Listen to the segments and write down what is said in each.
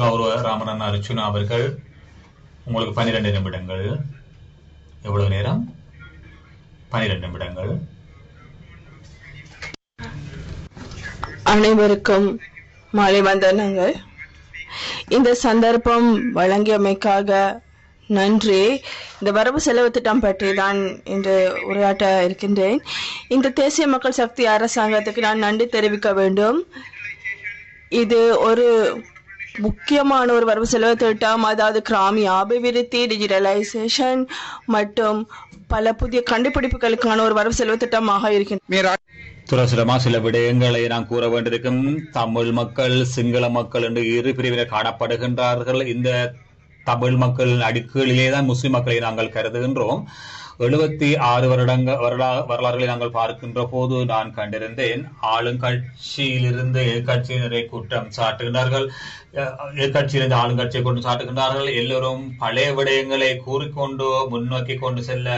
கௌரவ ராமரன் அர்ச்சுனா அவர்கள் உங்களுக்கு பன்னிரண்டு நிமிடங்கள். எவ்வளவு நேரம்? பனிரெண்டு நிமிடங்கள். அனைவருக்கும் மாலை வந்தனங்கள். இந்த சந்தர்ப்பம் வழங்கியமைக்காக நன்றி. இந்த வரவு செலவு திட்டம் பற்றி தான் இன்று உரையாட்ட இருக்கின்றேன். இந்த தேசிய மக்கள் சக்தி அரசாங்கத்துக்கு நான் நன்றி தெரிவிக்க வேண்டும். இது ஒரு முக்கியமான ஒரு வரவு செலவு திட்டம் அதாவது கிராமிய அபிவிருத்தி டிஜிட்டலைசேஷன் மற்றும் பல புதிய கண்டுபிடிப்புகளுக்கான ஒரு வரவு செலவு திட்டமாக இருக்கின்றன. துரசுரமா சில விடயங்களை நான் கூற வேண்டியிருக்கும். தமிழ் மக்கள் சிங்கள மக்கள் என்று இரு பிரிவினர் காணப்படுகின்றார்கள். இந்த தமிழ் மக்கள் அடுக்குகளிலே தான் முஸ்லிம் மக்களை நாங்கள் கருதுகின்றோம். எழுபத்தி ஆறு வருடங்க வருடா வரலாறுகளை நாங்கள் பார்க்கின்ற போது நான் கண்டிருந்தேன். ஆளுங்கட்சியிலிருந்து எதிர்கட்சியினரை குற்றம் சாட்டுகின்றார்கள். எதிர்கட்சியிலிருந்து எதிர்க்கட்சியிலிருந்து ஆளுங்கட்சியை கொண்டு சாட்டுகின்றார்கள். எல்லோரும் பழைய விடயங்களை கூறிக்கொண்டு முன்னோக்கி கொண்டு செல்ல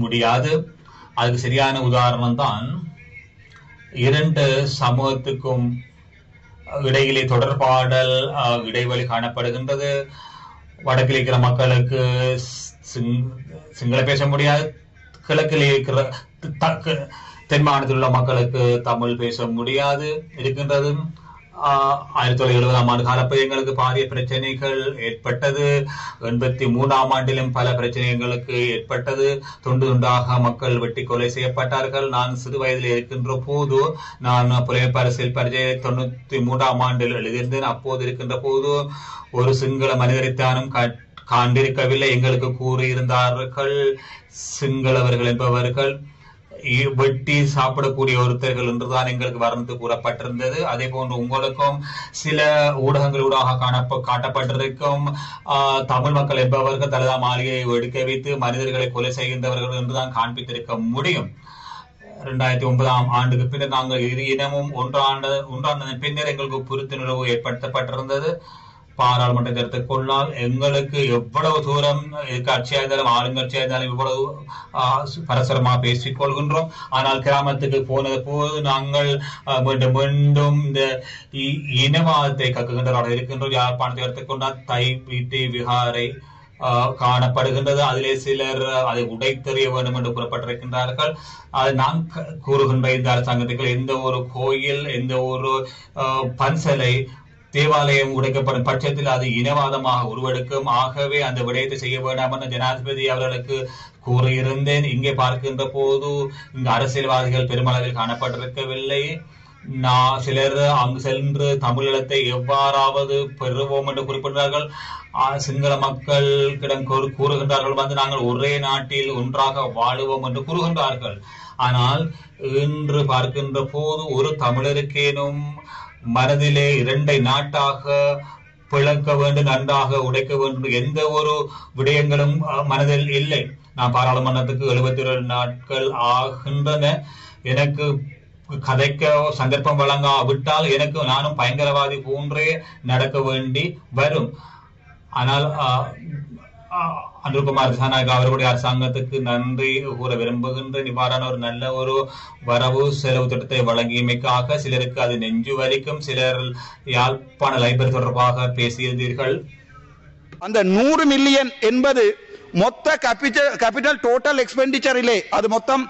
முடியாது. அதுக்கு சரியான உதாரணம் தான் இரண்டு சமூகத்துக்கும் இடையிலே தொடர்பாடல் இடைவெளி காணப்படுகின்றது. வடக்கில் இருக்கிற மக்களுக்கு சிங்கள பேச முடியாது. கிழக்கில் இருக்கிற தென் மாநிலத்தில் உள்ள மக்களுக்கு தமிழ் பேச முடியாது. இருக்கின்றது. ஆயிரத்தி தொள்ளாயிரத்தி எழுபதாம் ஆண்டு காலப்பகுதி எங்களுக்கு பாரிய பிரச்சனைகள் ஏற்பட்டது. எண்பத்தி மூணாம் ஆண்டிலும் பல பிரச்சனைகளுக்கு ஏற்பட்டது. துண்டு துண்டாக மக்கள் வெட்டி கொலை செய்யப்பட்டார்கள். நான் சிறு வயதில் இருக்கின்ற போது நான் புலமைப்பு அரசியல் பரிச்சை தொண்ணூத்தி மூன்றாம் ஆண்டில் எழுதியிருந்தேன். அப்போது இருக்கின்ற போது ஒரு சிங்கள மனிதரைத்தானும் கட் காண்டிருக்கவில்லை எங்களுக்கு கூறியிருந்தார்கள் சிங்களவர்கள் என்பவர்கள் வெட்டி சாப்பிடக்கூடிய ஒருத்தர்கள் என்றுதான் எங்களுக்கு வர்ணித்து கூறப்பட்டிருந்தது. அதே போன்று உங்களுக்கும் சில ஊடகங்களூடாக காணப்ப காட்டப்பட்டிருக்கும் தமிழ் மக்கள் என்பவர்கள் தலதா மாளிகையை வெடிக்க வைத்து மனிதர்களை கொலை செய்கின்றவர்கள் என்றுதான் காண்பித்திருக்க முடியும். இரண்டாயிரத்தி ஒன்பதாம் ஆண்டுக்கு பின்னர் நாங்கள் இரு இனமும் ஒன்றாண்டு ஒன்றாண்டதன் பின்னர் எங்களுக்கு புரிந்துணர்வு ஏற்படுத்தப்பட்டிருந்தது. பாராளுமன்றத்தை கொண்டால் எங்களுக்கு எவ்வளவு தூரம் கட்சியாக இருந்தாலும் ஆளுங்கட்சியாக இருந்தாலும் இவ்வளவு ஆஹ், பேசிக் கொள்கின்றோம். ஆனால் கிராமத்துக்கு போனது போது நாங்கள் மீண்டும் மீண்டும் இந்த இனவாதத்தை கக்குகின்றவர்கள் இருக்கின்றோம். யாழ்ப்பாணத்தை எடுத்துக்கொண்டால் தை வீட்டி விகாரை காணப்படுகின்றது. அதிலே சிலர் அதை உடைத்தெறிய வேண்டும் என்று கூறப்பட்டிருக்கின்றார்கள் அது நான் கூறுகின்ற இந்த அரசாங்கத்துக்கு எந்த ஒரு கோயில் எந்த ஒரு பன்சலை தேவாலயம் உடைக்கப்படும் பட்சத்தில் அது இனவாதமாக உருவெடுக்கும். ஆகவே அந்த விடயத்தை செய்ய வேண்டாம் என ஜனாதிபதி அவர்களுக்கு கூறியிருந்தேன். இங்கே பார்க்கின்ற போது இங்கு அரசியல்வாதிகள் பெருமளவில் காணப்பட்டிருக்கவில்லை. நான் சிலர் அங்கு சென்று தமிழீழத்தை எவ்வாறாவது பெறுவோம் என்று குறிப்பிட்டார்கள். சிங்கள மக்களிடம் கூறுகின்றார்கள் வந்து நாங்கள் ஒரே நாட்டில் ஒன்றாக வாழுவோம் என்று கூறுகின்றார்கள். ஆனால் இன்று பார்க்கின்ற போது ஒரு தமிழருக்கேனும் மனதிலே இரண்டை நாட்டாக பிளக்க வேண்டும் நன்றாக உடைக்க வேண்டும். எந்த ஒரு விடயங்களும் மனதில் இல்லை. நான் பாராளுமன்றத்துக்கு எழுபத்தி ஏழு நாட்கள் ஆகின்றன. எனக்கு கதைக்க சந்தர்ப்பம் வழங்காவிட்டால் எனக்கு நானும் பயங்கரவாதி போன்றே நடக்க வேண்டி வரும். ஆனால் ஆஹ், சானாக அவருடைய அவர்களுடைய அரசாங்கத்துக்கு நன்றி கூற விரும்புகின்ற இவ்வாறான ஒரு நல்ல ஒரு வரவு செலவு திட்டத்தை வழங்கியமைக்காக சிலருக்கு அது நெஞ்சு வலிக்கும். சிலர் யாழ்ப்பாண லைப்ரரி தொடர்பாக பேசியிருந்தீர்கள். அந்த நூறு மில்லியன் என்பது மொத்த கேபிட்டல் கேபிட்டல் டோட்டல் எக்ஸ்பெண்டிச்சரிலே அது மொத்தம்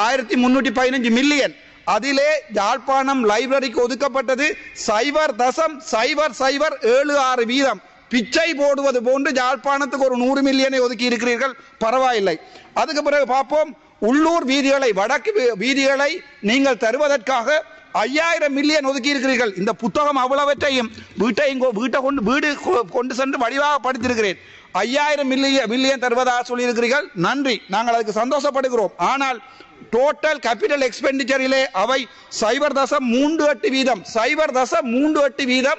ஆயிரத்தி முன்னூற்றி பதினஞ்சு மில்லியன் அதிலே யாழ்ப்பாணம் லைப்ரரிக்கு ஒதுக்கப்பட்டது சைபர் தசம் சைபர் சைபர் ஏழு ஆறு வீதம். பிச்சை போடுவது போன்று யாழ்ப்பாணத்துக்கு ஒரு நூறு மில்லியனை ஒதுக்கி இருக்கிறீர்கள். பரவாயில்லை. அதுக்கு பிறகு பார்ப்போம். உள்ளூர் வீதிகளை வடக்கு வீ- வீதிகளை நீங்கள் தருவதற்காக ஐயாயிரம் மில்லியன் ஒதுக்கி இருக்கிறீர்கள். இந்த புத்தகம் அவ்வளவற்றையும் வீட்டையும் வீட்டை கொண்டு வீடு கொ- கொண்டு சென்று வடிவாக படித்திருக்கிறேன். ஐயாயிரம் மில்லியன் மில்லியன் தருவதாக சொல்லியிருக்கிறீர்கள்? நன்றி. நாங்கள் அதுக்கு சந்தோஷப்படுகிறோம். ஆனால் டோட்டல் கேபிட்டல் எக்ஸ்பெண்டிச்சரிலே அவை சைபர் தசம் மூன்று எட்டு வீதம். சைபர் தசம் மூன்று எட்டு வீதம்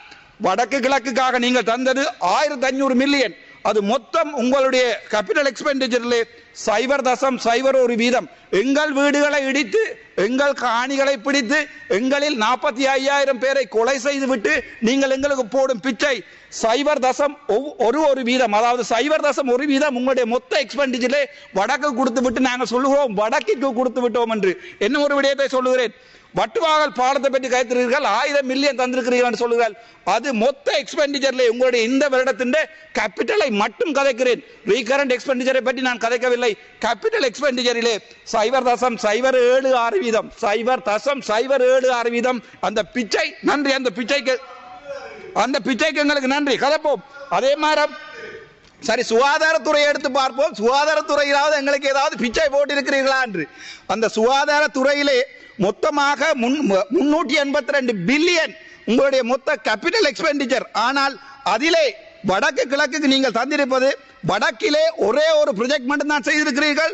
வடக்கு கிழக்குக்காக நீங்கள் தந்தது ஆயிரத்தி ஐநூறு மில்லியன் அது மொத்தம் உங்களுடைய கேபிட்டல் எக்ஸ்பெண்டிச்சர்ல சைபர் தசம் சைபர் ஒரு வீதம். எங்கள் வீடுகளை இடித்து எங்கள் காணிகளை பிடித்து எங்களில் நாற்பத்தி ஐயாயிரம் பேரை கொலை செய்து விட்டு நீங்கள் எங்களுக்கு போடும் பிச்சை. சைபர் தசம் ஒவ்- ஒரு ஒரு வீதம். அதாவது சைபர் தசம் ஒரு வீதம் உங்களுடைய மொத்த எக்ஸ்பெண்டிச்சரிலே வடக்கு கொடுத்து விட்டு நாங்கள் சொல்லுகிறோம் வடக்கிற்கு கொடுத்து விட்டோம் என்று. என்ன ஒரு விடயத்தை சொல்லுகிறேன்? வட்டுவாகல் பாலத்தை பற்றி கைத்திருக்கிறீர்கள் ஆயிரம் மில்லியன் தந்திருக்கிறீர்கள் சொல்லுங்கள். அது மொத்த எக்ஸ்பெண்டிச்சர்ல உங்களுடைய இந்த வருடத்தின் கேபிட்டலை மட்டும் கதைக்கிறேன். ரீகரண்ட் எக்ஸ்பெண்டிச்சரை பற்றி நான் கதைக்கவில்லை. கேபிட்டல் எக்ஸ்பெண்டிச்சரிலே சைவர் தசம் சைவர் ஏழு ஆறு வீதம் சைவர் தசம் சைவர் ஏழு ஆறு வீதம் அந்த பிச்சை நன்றி. அந்த பிச்சைக்கு அந்த பிச்சைக்கு எங்களுக்கு நன்றி. கதைப்போம். அதே மாதிரி சரி சுகாதாரத்துறையை எடுத்து பார்ப்போம். சுகாதாரத்துறையிலாவது எங்களுக்கு ஏதாவது பிச்சை போட்டிருக்கிறீர்களா என்று. அந்த சுகாதாரத்துறையிலே மொத்தமாக முன் முன்னூற்றி எண்பத்தி ரெண்டு பில்லியன் உங்களுடைய மொத்த கேபிட்டல் எக்ஸ்பெண்டிச்சர் ஆனால் அதிலே வடக்கு கிழக்குக்கு நீங்கள் தந்திருப்பது வடக்கிலே ஒரே ஒரு ப்ரொஜெக்ட் மட்டும்தான் செய்திருக்கிறீர்கள்.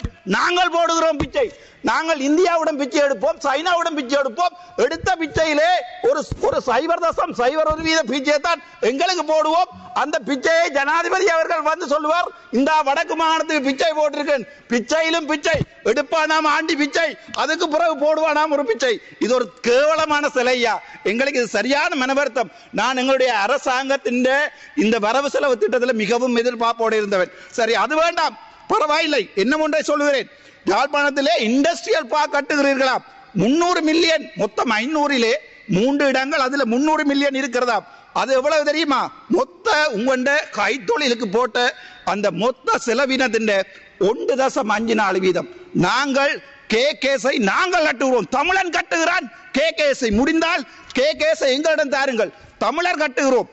நாங்கள் போடுகிறோம் பிச்சை. நாங்கள் இந்தியாவுடன் பிச்சை எடுப்போம் சைனாவுடன் பிச்சை எடுப்போம். எடுத்த பிச்சையிலே ஒரு ஒரு சைபர் தசம் சைபர் ஒரு வீத பிச்சையை தான் எங்களுக்கு போடுவோம். அந்த பிச்சையை ஜனாதிபதி அவர்கள் வந்து சொல்லுவார் இந்த வடக்கு மாகாணத்துக்கு பிச்சை போட்டிருக்கேன். பிச்சையிலும் பிச்சை. எடுப்பானாம் ஆண்டி பிச்சை. அதுக்கு பிறகு போடுவானாம் ஒரு பிச்சை. இது ஒரு கேவலமான சிலையா? எங்களுக்கு இது சரியான மனவருத்தம். நான் எங்களுடைய அரசாங்கத்தின் இந்த வரவு செலவு திட்டத்தில் மிகவும் எதிர்பார்ப்போடு இருந்தவன். சரி அது வேண்டாம். பரவாயில்லை. என்ன ஒன்றை சொல்லுகிறேன். யாழ்ப்பாணத்திலே இண்டஸ்ட்ரியல் பார்க் கட்டுகிறீர்களாம் முன்னூறு மில்லியன் மொத்தம் ஐநூறிலே மூன்று இடங்கள் அதுல முன்னூறு மில்லியன் இருக்கிறதா? அது எவ்வளவு தெரியுமா? மொத்த உங்கண்ட கைத்தொழிலுக்கு போட்ட அந்த மொத்த செலவினத்தின் ஒன்று தசம் அஞ்சு நாலு வீதம். நாங்கள் கே கேஸை நாங்கள் கட்டுகிறோம். தமிழன் கட்டுகிறான். கே கேஸை முடிந்தால் கே கேஸை எங்களிடம் தாருங்கள். தமிழர் கட்டுகிறோம்.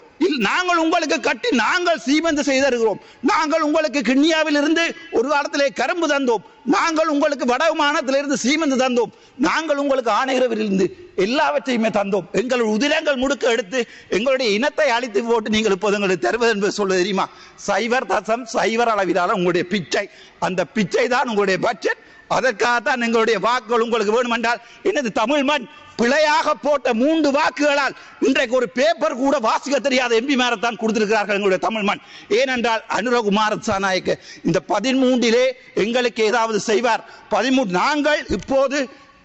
நாங்கள் உங்களுக்கு கட்டி நாங்கள் சீமந்து செய்திருக்கிறோம் நாங்கள் உங்களுக்கு கிண்ணியாவில் இருந்து ஒரு காலத்திலே கரும்பு தந்தோம். நாங்கள் உங்களுக்கு வடமானத்திலிருந்து சீமந்து தந்தோம். நாங்கள் உங்களுக்கு ஆணையரவிலிருந்து எல்லாவற்றையுமே தந்தோம். எங்கள் உதிரங்கள் முடுக்க எடுத்து எங்களுடைய இனத்தை அழித்து போட்டு நீங்கள் இப்போது எங்களுக்கு தருவது என்பது சொல்ல தெரியுமா? சைவர் தசம் சைவர் அளவிலான உங்களுடைய பிச்சை. அந்த பிச்சை தான் உங்களுடைய பட்ஜெட் அதற்காகத்தான் எங்களுடைய வாக்குகள் உங்களுக்கு வேணுமென்றால் என்னது தமிழ் மண்? பிழையாக போட்ட மூன்று வாக்குகளால் இன்றைக்கு ஒரு பேப்பர் கூட வாசிக்க தெரியாத எம்பி மேரத்தான் கொடுத்திருக்கிறார்கள் எங்களுடைய தமிழ் மண். ஏனென்றால் அனுரகுமார் சாநாயக்க இந்த பதிமூன்றிலே எங்களுக்கு ஏதாவது செய்வார். பதிமூன்று நாங்கள் இப்போது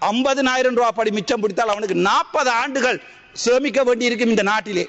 ஐம்பதனாயிரம் ரூபாய் படி மிச்சம் பிடித்தால் அவனுக்கு நாற்பது ஆண்டுகள் சேமிக்க வேண்டியிருக்கும் இந்த நாட்டிலே.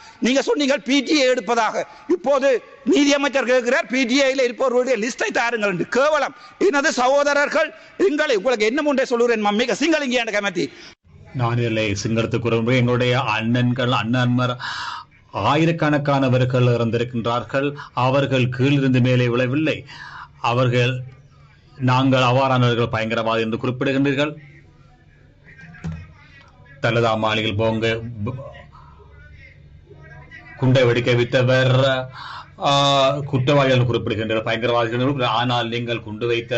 நீங்க சொன்னீங்க பிடிஏ எடுப்பதாக. இப்போது நீதியமைச்சர் கேட்கிறார் பிடிஏல இருப்பவர்களுடைய லிஸ்டை தாருங்கள் என்று. கேவலம். எனது சகோதரர்கள் எங்களை உங்களுக்கு என்ன முன்னே சொல்லுகிறேன் மம்மிக சிங்களிங்க கமிட்டி நான் இல்லை சிங்களத்துக்கு ஒரு எங்களுடைய அண்ணன்கள் அண்ணன்மர் ஆயிரக்கணக்கானவர்கள் இறந்திருக்கின்றார்கள் அவர்கள் கீழிருந்து மேலே விழவில்லை. அவர்கள் நாங்கள் அவ்வாறானவர்கள் பயங்கரவாதி என்று குறிப்பிடுகின்றீர்கள். தலதா மாளிகையில் போங்க குண்டை வெடிக்க விட்டவர். குற்றவாளிகள் குறிப்பிடுகின்றனர். பயங்கரவாதிகள் ஆனால் நீங்கள் குண்டு வைத்த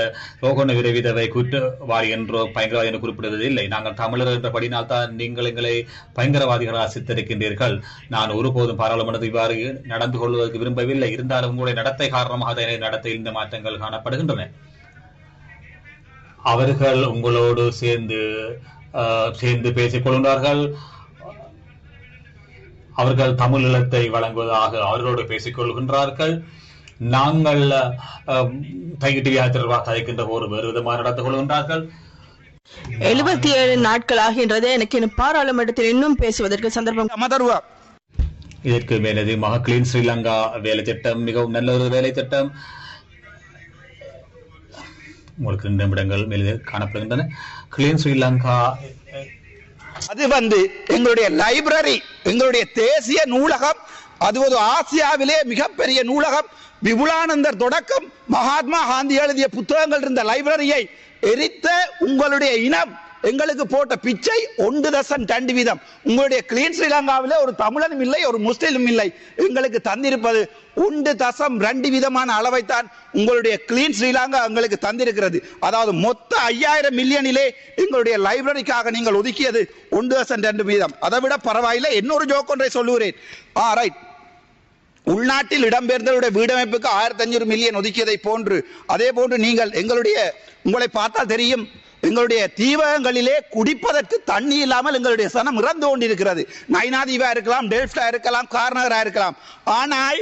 ரோகண விரைவிதவை குற்றவாளி என்றோ பயங்கரவாதி என்று குறிப்பிடுவது இல்லை. நாங்கள் தமிழர் என்றபடினால் தான் நீங்கள் எங்களை பயங்கரவாதிகளாக சித்தரிக்கின்றீர்கள். நான் ஒருபோதும் பாராளுமன்றத்தில் இவ்வாறு நடந்து கொள்வதற்கு விரும்பவில்லை. இருந்தாலும் உங்களுடைய நடத்தை காரணமாக தான் நடத்தையில் இந்த மாற்றங்கள் காணப்படுகின்றன. அவர்கள் உங்களோடு சேர்ந்து சேர்ந்து பேசிக் கொள்கிறார்கள் அவர்கள் தமிழ் இலத்தை வழங்குவதாக அவர்களோடு பேசிக் கொள்கின்றார்கள். நாங்கள் தைகிட்டு தொடர்பாக கதைக்கின்ற போது வேறு விதமாக நடந்து கொள்கின்றார்கள். எழுபத்தி ஏழு நாட்கள் ஆகின்றது எனக்கு இன்னும் பாராளுமன்றத்தில் இன்னும் பேசுவதற்கு சந்தர்ப்பம். மதருவா இதற்கு மேலதிகமாக கிளீன் ஸ்ரீலங்கா வேலை திட்டம் மிகவும் நல்ல ஒரு வேலை திட்டம். உங்களுக்கு நிமிடங்கள் மேலே காணப்படுகின்றன. கிளீன் ஸ்ரீலங்கா அது வந்து எங்களுடைய லைப்ரரி எங்களுடைய தேசிய நூலகம் அது ஒரு ஆசியாவிலே மிகப்பெரிய நூலகம். விபுலானந்தர் தொடக்கம் மகாத்மா காந்தி எழுதிய புத்தகங்கள் இருந்த லைப்ரரியை எரித்த உங்களுடைய இனம். எங்களுக்கு போட்ட பிச்சை ஒன்று தசம் ரெண்டு வீதம். உங்களுடைய கிளீன் ஸ்ரீலங்காவில் ஒரு தமிழனும் இல்லை ஒரு முஸ்லீமும் இல்லை. எங்களுக்கு தந்திருப்பது ஒன்று தசம் ரெண்டு விதமான அளவைத்தான் உங்களுடைய கிளீன் ஸ்ரீலங்கா எங்களுக்கு தந்திருக்கிறது. அதாவது மொத்த ஐயாயிரம் மில்லியனிலே எங்களுடைய லைப்ரரிக்காக நீங்கள் ஒதுக்கியது ஒன்று தசம் ரெண்டு வீதம். அதை விட பரவாயில்லை இன்னொரு ஜோக் ஒன்றை சொல்லுகிறேன். ஆ ரைட் உள்நாட்டில் இடம்பெயர்ந்தவருடைய வீடமைப்புக்கு ஆயிரத்தி அஞ்சூறு மில்லியன் ஒதுக்கியதை போன்று அதே போன்று நீங்கள் எங்களுடைய உங்களை பார்த்தால் தெரியும் எங்களுடைய தீவகங்களிலே குடிப்பதற்கு தண்ணி இல்லாமல் எங்களுடைய சனம் இறந்து கொண்டிருக்கிறது. நைனாதீவா இருக்கலாம் டெல்ஃப்டா இருக்கலாம் கார்னகரா இருக்கலாம். ஆனால்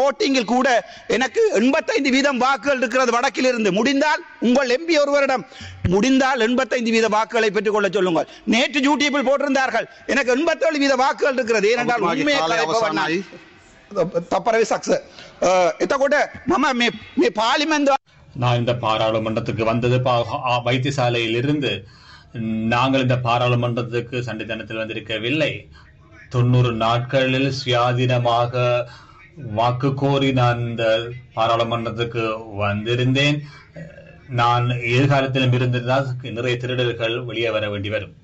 ஓட்டிங்கில் கூட எனக்கு எண்பத்தைந்து வீதம் வாக்குகள் இருக்கிறது வடக்கில் இருந்து முடிந்தால் உங்கள் எம்பி ஒருவரிடம் முடிந்தால் எண்பத்தைந்து வீத வாக்குகளை பெற்றுக்கொள்ள சொல்லுங்கள் நேற்று யூடியூபில் போட்டிருந்தார்கள் எனக்கு எண்பத்தேழு வீத வாக்குகள் இருக்கிறது ஏனென்றால் உண்மையை கலைப்பவன் తప్పరవి సక్సెస్ ఇతకొట నమ్మ మీ మీ పార్లమెంట్ நான் இந்த பாராளுமன்றத்துக்கு வந்தது வைத்தியசாலையிலிருந்து நாங்கள் இந்த பாராளுமன்றத்துக்கு சண்டை தினத்தில் வந்திருக்கவில்லை தொண்ணூறு நாட்களில் சுயாதீனமாக வாக்கு கோரி நான் இந்த பாராளுமன்றத்துக்கு வந்திருந்தேன். நான் எதிர்காலத்திலும் இருந்திருந்தால் நிறைய திருடர்கள் வெளியே வர வேண்டி வரும்.